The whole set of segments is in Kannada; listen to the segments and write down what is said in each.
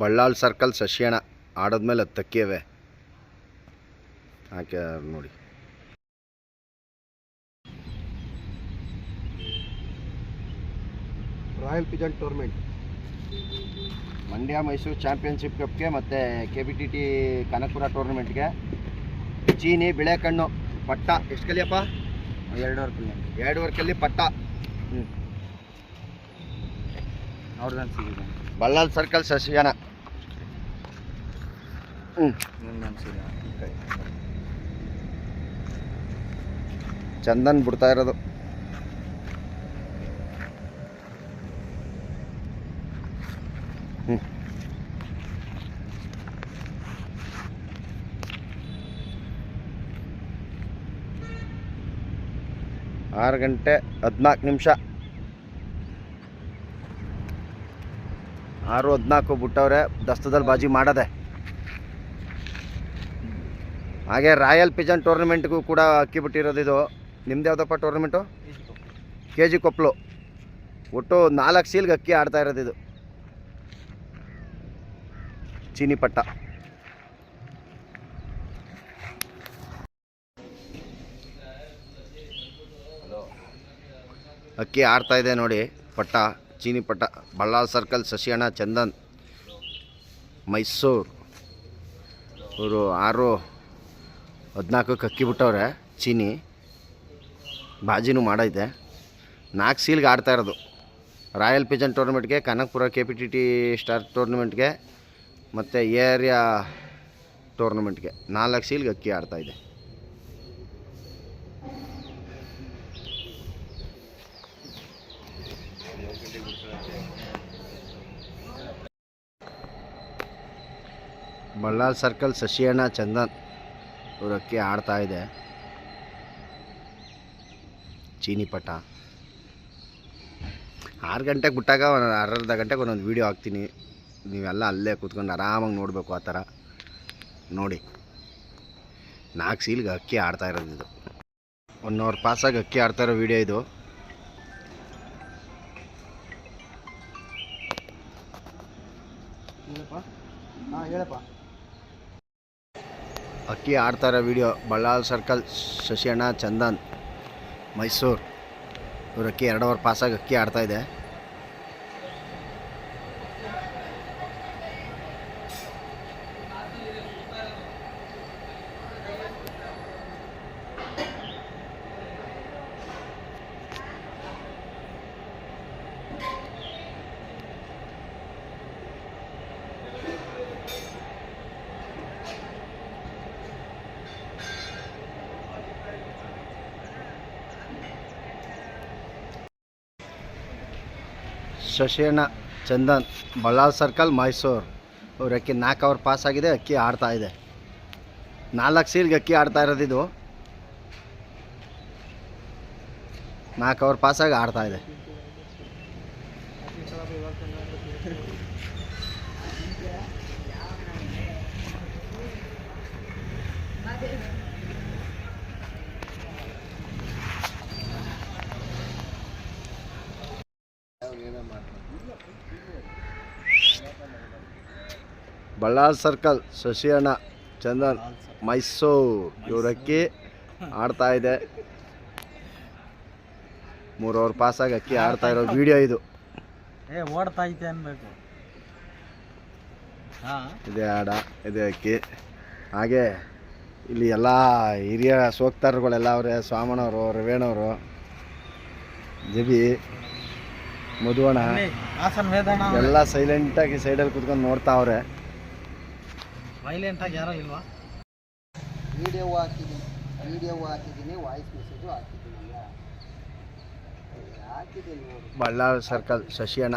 ಬಳ್ಳಾಳ್ ಸರ್ಕಲ್ ಶಶಿಯಣ ಅದು ತಕ್ಕಿಯವೆ ಹಾಕಿ ನೋಡಿ. Royal pigeon tournament Mandya Mysuru championship ಕಪ್ಗೆ ಮತ್ತು K B T T Kanakapura ಟೂರ್ನಮೆಂಟ್ಗೆ. ಚೀನಿ ಬಿಳೆಕಣ್ಣು ಪಟ್ಟ. ಎಷ್ಟು ಕಲಿಯಪ್ಪ ಎರಡೂವರೆ ವರ್ಕ್ ಎರಡೂವರೆ ಕಲ್ಲಿ ಪಟ್ಟ. ಹ್ಞೂ ಅವ್ರದ್ದು ಸಿಗಿದೆ. ಬಳ್ಳಾಳ್ ಸರ್ಕಲ್ ಸಸಿಯಾನ. ಹ್ಞೂ ಚಂದನ್ ಬಿಡ್ತಾ ಇರೋದು. ಹ್ಞೂ ಆರು ಗಂಟೆ ಹದಿನಾಲ್ಕು ನಿಮಿಷ. ಆರು ಹದಿನಾಲ್ಕು ಬಿಟ್ಟವ್ರೆ, ದಸ್ತದಲ್ಲಿ ಬಾಜಿ ಮಾಡದೆ. ಹಾಗೆ ರಾಯಲ್ ಪಿಜನ್ ಟೂರ್ನಮೆಂಟ್ಗೂ ಕೂಡ ಅಕ್ಕಿ ಬಿಟ್ಟಿರೋದು ಇದು. ನಿಮ್ದು ಯಾವುದಪ್ಪ ಟೂರ್ನಮೆಂಟು? ಕೆ ಜಿ ಕೊಪ್ಪಲು ಒಟ್ಟು ನಾಲ್ಕು ಸೀಲ್ಗೆ ಅಕ್ಕಿ ಆಡ್ತಾ ಇರೋದು ಇದು. ಚೀನಿ ಪಟ್ಟ ಅಕ್ಕಿ ಆಡ್ತಾ ಇದೆ ನೋಡಿ ಪಟ್ಟ. ಚೀನಿ ಬಳ್ಳಾರಿ ಸರ್ಕಲ್ ಶಶಿಯಣ್ಣ ಚಂದನ್, ಮೈಸೂರು. ಇವರು ಆರು ಹದಿನಾಲ್ಕಕ್ಕೆ ಅಕ್ಕಿ ಬಿಟ್ಟವ್ರೆ ಚೀನಿ. ಬಾಜಿನೂ ಮಾಡೈತೆ. ನಾಲ್ಕು ಸೀಲ್ಗೆ ಆಡ್ತಾ ಇರೋದು. Royal pigeon ಟೂರ್ನಮೆಂಟ್ಗೆ, Kanakapura K P T T star ಟೂರ್ನಮೆಂಟ್ಗೆ, ಮತ್ತು ಏರಿಯಾ ಟೂರ್ನಮೆಂಟ್ಗೆ ನಾಲ್ಕು ಸೀಲ್ಗೆ ಅಕ್ಕಿ ಆಡ್ತಾ ಇದೆ ಬಳ್ಳಾಳ್ ಸರ್ಕಲ್ ಶಶಿಯಣ್ಣ ಚಂದನ್ ಇವ್ರ ಅಕ್ಕಿ ಆಡ್ತಾ ಇದೆ. ಚೀನಿ ಪಟ. ಆರು ಗಂಟೆಗೆ ಬಿಟ್ಟಾಗ ಒಂದು ಅರ್ಧ ಗಂಟೆಗೆ ಒಂದೊಂದು ವೀಡಿಯೋ ಹಾಕ್ತೀನಿ. ನೀವೆಲ್ಲ ಅಲ್ಲೇ ಕೂತ್ಕೊಂಡು ಆರಾಮಾಗಿ ನೋಡಬೇಕು ಆ ಥರ. ನೋಡಿ. ನಾಲ್ಕು ಸೀಲ್ಗೆ ಅಕ್ಕಿ ಆಡ್ತಾ ಇರೋದು ಇದು. ಒನ್ ಅವರ್ ಪಾಸಾಗಿ ಅಕ್ಕಿ ಆಡ್ತಾ ಇರೋ ವೀಡಿಯೋ ಇದು. ಹಾಂ, ಹೇಳಪ್ಪ. ಅಕ್ಕಿ ಆಡ್ತಾ ಇರೋ ವಿಡಿಯೋ ಬಳ್ಳಾಲ್ ಸರ್ಕಲ್ ಶಶಿಯಣ್ಣ, ಚಂದನ್, ಮೈಸೂರು. ಇವ್ರು ಅಕ್ಕಿ ಎರಡು ಅವರ್ ಪಾಸಾಗಿ ಅಕ್ಕಿ ಆಡ್ತಾ ಶಶಿಯಣ್ಣ, ಚಂದನ್, ಬಳ್ಳಾರಿ ಸರ್ಕಲ್, ಮೈಸೂರು. ಅವ್ರು ಅಕ್ಕಿ ನಾಲ್ಕು ಅವರ್ ಪಾಸ್ ಆಗಿದೆ, ಅಕ್ಕಿ ಆಡ್ತಾ ಇದೆ. ನಾಲ್ಕು ಸೀಲ್ಗೆ ಅಕ್ಕಿ ಆಡ್ತಾ ಇರೋದಿದು ನಾಲ್ಕು ಅವರ್ ಪಾಸಾಗಿ ಆಡ್ತಾ ಇದೆ. ಬಳ್ಳಾಳ್ ಸರ್ಕಲ್ ಶಶಿಯಣ್ಣ ಚಂದನ್ ಮೈಸೂರು ಇವರಕ್ಕಿ ಆಡ್ತಾ ಇದೆ. ಮೂರು ಅವರ್ ಪಾಸಾಗಿ ಅಕ್ಕಿ ಆಡ್ತಾ ಇರೋ ವಿಡಿಯೋ ಇದು. ಏ ಓಡ್ತಾ ಐತೆ ಅನ್ಬೇಕು. ಇದೇ ಇದೆ ಆಡ ಇದೇ ಅಕ್ಕಿ. ಹಾಗೆ ಇಲ್ಲಿ ಎಲ್ಲ ಹಿರಿಯ ಸೋಕ್ತಾರಗಳೆಲ್ಲ ಅವರೇ ಸ್ವಾಮನವರು ರವೇಣವರು ಜಬಿ ಮಧುವಣ ಎಲ್ಲ ಸೈಲೆಂಟಾಗಿ ಸೈಡಲ್ಲಿ ಕುತ್ಕೊಂಡು ನೋಡ್ತಾವ್ರೆ ವೈಲೆಂಟ್ ಆಗಿ ಯಾರೋ ಇಲ್ವಾ? ವಿಡಿಯೋ ಹಾಕಿದ್ದೀನಿ ವಿಡಿಯೋ ಹಾಕಿದ್ದೀನಿ ವಾಯ್ಸ್ ಮೆಸೇಜು ಹಾಕಿದ್ದೀನಿ ಹಾಕಿದ್ದೀನಿ ಸರ್ಕಲ್ ಶಶಿಯಣ್ಣ.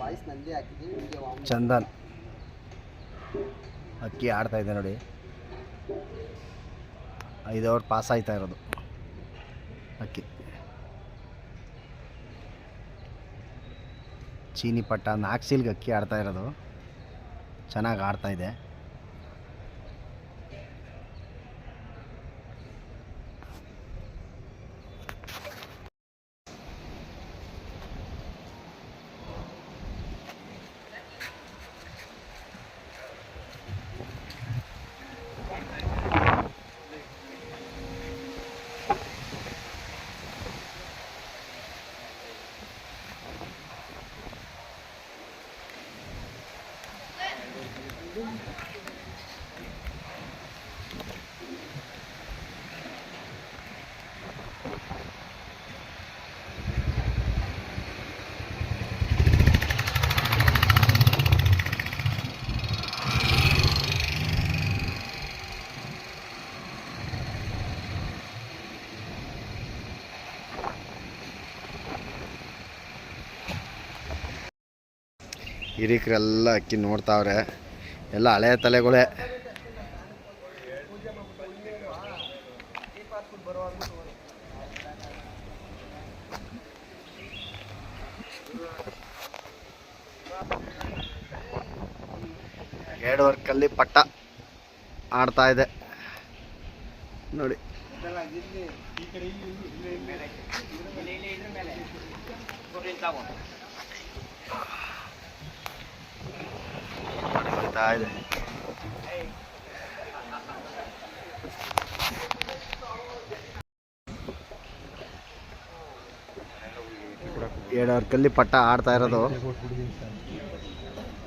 ವಾಯ್ಸ್ ನಂದೇ ಹಾಕಿದ್ದೀನಿ ವಿಡಿಯೋ ಚಂದನ್. ಅಕ್ಕಿ ಆಡ್ತಾ ಇದೆ ನೋಡಿ. ಐದು ಅವರ್ ಪಾಸ್ ಆಯ್ತಾ ಇರೋದು. ಅಕ್ಕಿ. ಚೀನಿ ಪಟ್ಟ ನಾಲ್ಕು ಅಕ್ಕಿ ಆಡ್ತಾ ಇರೋದು. ಚೆನ್ನಾಗಿ ಆಡ್ತಾ ಇದೆ ಹಿರೀಕರೆಲ್ಲ ಅಕ್ಕಿ ನೋಡ್ತಾವ್ರೆ ಎಲ್ಲ ಹಳೆಯ ತಲೆಗಳೇ ವರ್ಕಲ್ಲಿ ಪಟ್ಟ ಆಡ್ತಾ ಇದೆ. ನೋಡಿ. ಎರಡು ಇದೆ. ಎರಡು ವರ್ಕಲ್ಲಿ ಪಟ್ಟ ಆಡ್ತಾ ಇರೋದು.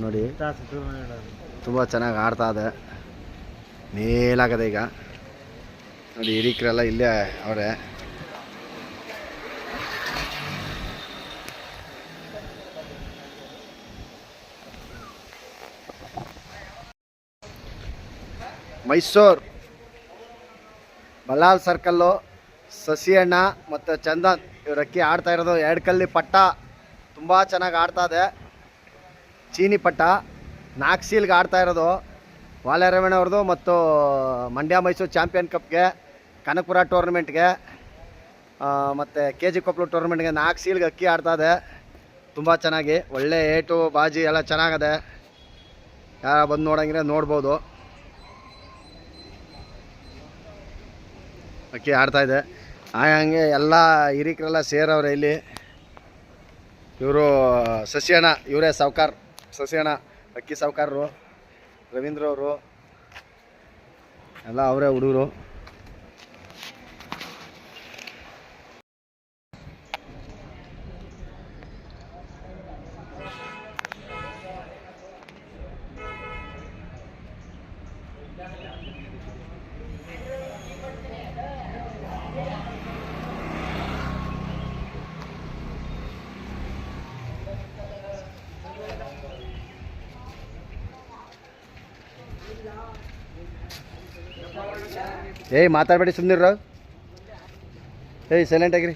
ನೋಡಿ. ತುಂಬ ಚೆನ್ನಾಗಿ ಆಡ್ತಾ ಇದೆ. ಮೇಲಾಗದೆ ಈಗ. ನೋಡಿ, ಹಿರಿಕರೆಲ್ಲ ಇಲ್ಲೇ ಅವರೇ. ಮೈಸೂರು. ಬಲ್ಲಾಲ್ ಸರ್ಕಲ್ಲು, ಸಸಿಯಣ್ಣ ಮತ್ತು ಚಂದನ್ ಇವ್ರ ಅಕ್ಕಿ ಆಡ್ತಾ ಇರೋದು. ಎರಡು ಕಲ್ಲಿ ಪಟ್ಟ. ತುಂಬ ಚೆನ್ನಾಗಿ ಆಡ್ತಾ ಇದೆ. ಚೀನಿ ಪಟ್ಟ. ನಾಲ್ಕು ಸೀಲ್ಗೆ ಆಡ್ತಾ ಇರೋದು ವಾಲೆ ಅವ್ರದ್ದು ಮತ್ತು ಮಂಡ್ಯ ಮೈಸೂರು ಚಾಂಪಿಯನ್ ಕಪ್ಗೆ, ಕನಕಪುರ ಟೂರ್ನಮೆಂಟ್ಗೆ ಮತ್ತು ಕೆ ಜಿ ಕೊಪ್ಪಳು ಟೂರ್ನಮೆಂಟ್ಗೆ ನಾಲ್ಕು ಸೀಲ್ಗೆ ಅಕ್ಕಿ ಆಡ್ತಾ ಇದೆ. ತುಂಬ ಚೆನ್ನಾಗಿ, ಒಳ್ಳೆ ಏಟು ಬಾಜಿ ಎಲ್ಲ ಚೆನ್ನಾಗದೆ. ಯಾರು ಬಂದು ನೋಡಂಗಿದ್ರೆ ನೋಡ್ಬೋದು. ಅಕ್ಕಿ ಆಡ್ತಾ ಇದೆ. ಹಂಗೆ ಎಲ್ಲ ಹಿರಿಕರೆಲ್ಲ ಸೇರವ್ರೆ ಇಲ್ಲಿ. ಇವರು ಸಸ್ಯಣ್ಣ, ಇವರೇ ಸಾವ್ಕಾರ್ ಸಸ್ಯಣ್ಣ. ಅಕ್ಕಿ ಸಾವ್ಕಾರರು ರವೀಂದ್ರ ಅವರು ಎಲ್ಲ ಅವರೇ ಹುಡುಗರು. ಏಯ್ ಮಾತಾಡಬೇಡಿ ಸುಮ್ಮನಿರ ಏಯ್ ಸೈಲೆಂಟ್ ಆಗಿರಿ.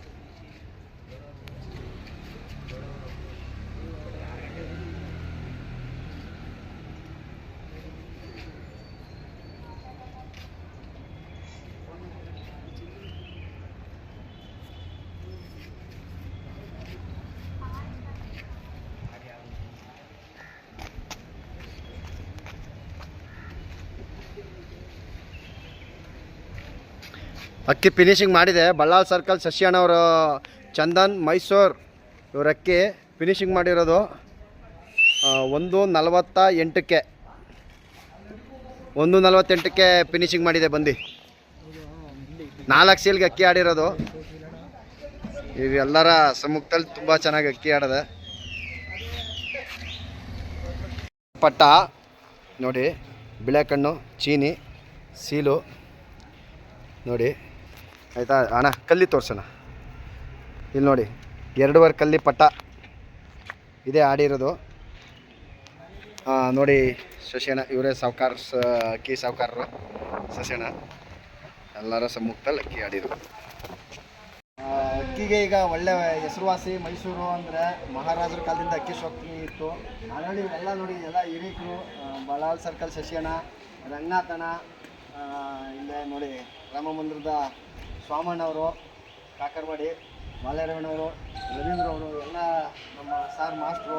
ಅಕ್ಕಿ ಫಿನಿಶಿಂಗ್ ಮಾಡಿದೆ. ಬಳ್ಳಾಲ್ ಸರ್ಕಲ್ ಶಶಿಯಣ್ಣವರು ಚಂದನ್, ಮೈಸೂರು ಇವ್ರ ಅಕ್ಕಿ ಫಿನಿಶಿಂಗ್ ಮಾಡಿರೋದು. ಒಂದು ನಲವತ್ತ ಎಂಟಕ್ಕೆ. ಒಂದು ನಲವತ್ತೆಂಟಕ್ಕೆ ಫಿನಿಶಿಂಗ್ ಮಾಡಿದೆ, ಬಂದು. ನಾಲ್ಕು ಸೀಲ್ಗೆ ಅಕ್ಕಿ ಆಡಿರೋದು. ಇವೆಲ್ಲರ ಸಮ್ಮುಖದಲ್ಲಿ ತುಂಬ ಚೆನ್ನಾಗಿ ಅಕ್ಕಿ ಆಡದೆ. ಪಟ್ಟ, ನೋಡಿ ಬಿಳೆ ಕಣ್ಣು ಚೀನಿ, ಸೀಲು, ನೋಡಿ. ಆಯಿತಾ? ಅಣ್ಣ ಕಲ್ಲಿ ತೋರಿಸೋಣ ಇಲ್ಲಿ ನೋಡಿ ಎರಡೂವರೆ ಕಲ್ಲಿ ಪಟ್ಟ ಇದೇ ಆಡಿರೋದು ನೋಡಿ ಶಶಿಯಣ್ಣ ಇವರೇ ಸಾವ್ಕಾರ ಅಕ್ಕಿ ಸಾವ್ಕಾರರು ಶಶಿಯಣ್ಣ ಎಲ್ಲರ ಸಮ್ಮುಖದಲ್ಲಿ ಅಕ್ಕಿ ಆಡಿರೋದು ಅಕ್ಕಿಗೆ ಈಗ ಒಳ್ಳೆ ಹೆಸರುವಾಸಿ ಮೈಸೂರು ಅಂದರೆ ಮಹಾರಾಜರ ಕಾಲದಿಂದ ಅಕ್ಕಿ ಸೊಕ್ಕಿ ಇತ್ತು. ಆಲ್ರೆಡಿ ಎಲ್ಲ ನೋಡಿ ಎಲ್ಲ ಹಿರೀಕರು ಬಳಾಲ್ ಸರ್ಕಲ್ ಶಶಿಯಣ್ಣ ರಂಗನಾಥಣ್ಣ ಆ, ಇಲ್ಲೇ ನೋಡಿ ರಾಮ ಮಂದಿರದ ಸ್ವಾಮಣ್ಣವರು, ಕಾಕರ್ವಾಡಿ ಮಾಲೇರವಣ್ಣವರು ರವೀಂದ್ರ ಅವರು ಎಲ್ಲ ನಮ್ಮ ಸಾರ್ ಮಾಸ್ಟ್ರು,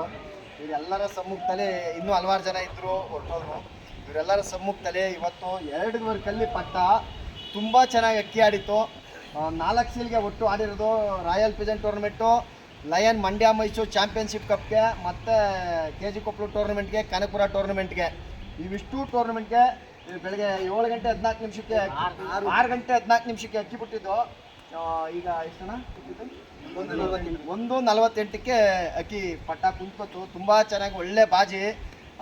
ಇವರೆಲ್ಲರ ಸಮ್ಮುಖದಲ್ಲಿ ಇನ್ನೂ ಹಲವಾರು ಜನ ಇದ್ದರು ಹೊರಟೋದ್ರು. ಇವರೆಲ್ಲರ ಸಮ್ಮುಖದಲ್ಲಿ ಇವತ್ತು ಎರಡುವರೆ ಕಲ್ಲಿ ಪಟ್ಟ ತುಂಬ ಚೆನ್ನಾಗಿ ಅಕ್ಕಿ ಆಡಿತ್ತು. ನಾಲ್ಕು ಸೀಲ್ಗೆ ಒಟ್ಟು ಆಡಿರೋದು royal pigeon tournament, lion Mandya Mysuru championship ಕಪ್ಗೆ, ಮತ್ತು ಕೆ ಜಿ ಕೊಪ್ಪಳು ಟೂರ್ನಮೆಂಟ್ಗೆ, ಕನಕಪುರ ಟೂರ್ನಮೆಂಟ್ಗೆ. ಇವಿಷ್ಟು ಟೂರ್ನಮೆಂಟ್ಗೆ ಬೆಳಗ್ಗೆ ಏಳು ಗಂಟೆ ಹದಿನಾಲ್ಕು ನಿಮಿಷಕ್ಕೆ ಆರು ಗಂಟೆ ಹದಿನಾಲ್ಕು ನಿಮಿಷಕ್ಕೆ ಅಕ್ಕಿ ಬಿಟ್ಟಿದ್ದು. ಈಗ ಎಷ್ಟು ಒಂದು ನಲವತ್ತೆಂಟಕ್ಕೆ ಅಕ್ಕಿ ಪಟ್ಟ ಕುಂತ್ಕೊತು ತುಂಬ ಚೆನ್ನಾಗಿ ಒಳ್ಳೆ ಬಾಜಿ.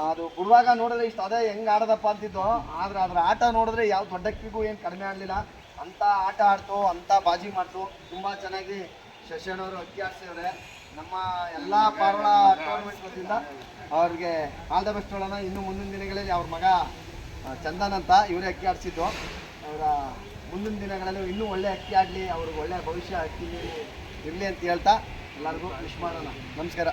ಅದು ಬಿಡುವಾಗ ನೋಡಿದ್ರೆ ಇಷ್ಟು ಅದೇ ಹೆಂಗೆ ಆಡೋದಪ್ಪ ಅಂತಿದ್ದು. ಆದ್ರೆ ಅದ್ರ ಆಟ ನೋಡಿದ್ರೆ ಯಾವ ದೊಡ್ಡ ಅಕ್ಕಿಗೂ ಏನು ಕಡಿಮೆ ಆಗಲಿಲ್ಲ. ಅಂಥ ಆಟ ಆಡ್ತು, ಅಂಥ ಬಾಜಿ ಮಾಡ್ತು. ತುಂಬ ಚೆನ್ನಾಗಿ ಶಶಣ್ಣವರು ಅಕ್ಕಿ ಆಡ್ಸಿದ್ರೆ ನಮ್ಮ ಎಲ್ಲ ಪಾರೋಳ ಟೂರ್ನಮೆಂಟ್ ಅವ್ರಿಗೆ ಆಲ್ ದ ಬೆಸ್ಟ್ ಹೇಳೋಣ ಇನ್ನು ಮುಂದಿನ ದಿನಗಳಲ್ಲಿ ಅವ್ರ ಮಗ ಚಂದನ್ ಅಂತ ಇವರೇ ಅಕ್ಕಿ ಆಡಿಸಿದ್ದು. ಅವರ ಮುಂದಿನ ದಿನಗಳಲ್ಲಿ ಇನ್ನೂ ಒಳ್ಳೆ ಅಕ್ಕಿ ಆಡಲಿ, ಅವ್ರಿಗೆ ಒಳ್ಳೆ ಭವಿಷ್ಯ ಅಕ್ಕಿ ಇರಲಿ ಅಂತ ಹೇಳ್ತಾ ಎಲ್ಲರಿಗೂ ವಿಶ್ ಮಾಡೋಣ. ನಮಸ್ಕಾರ.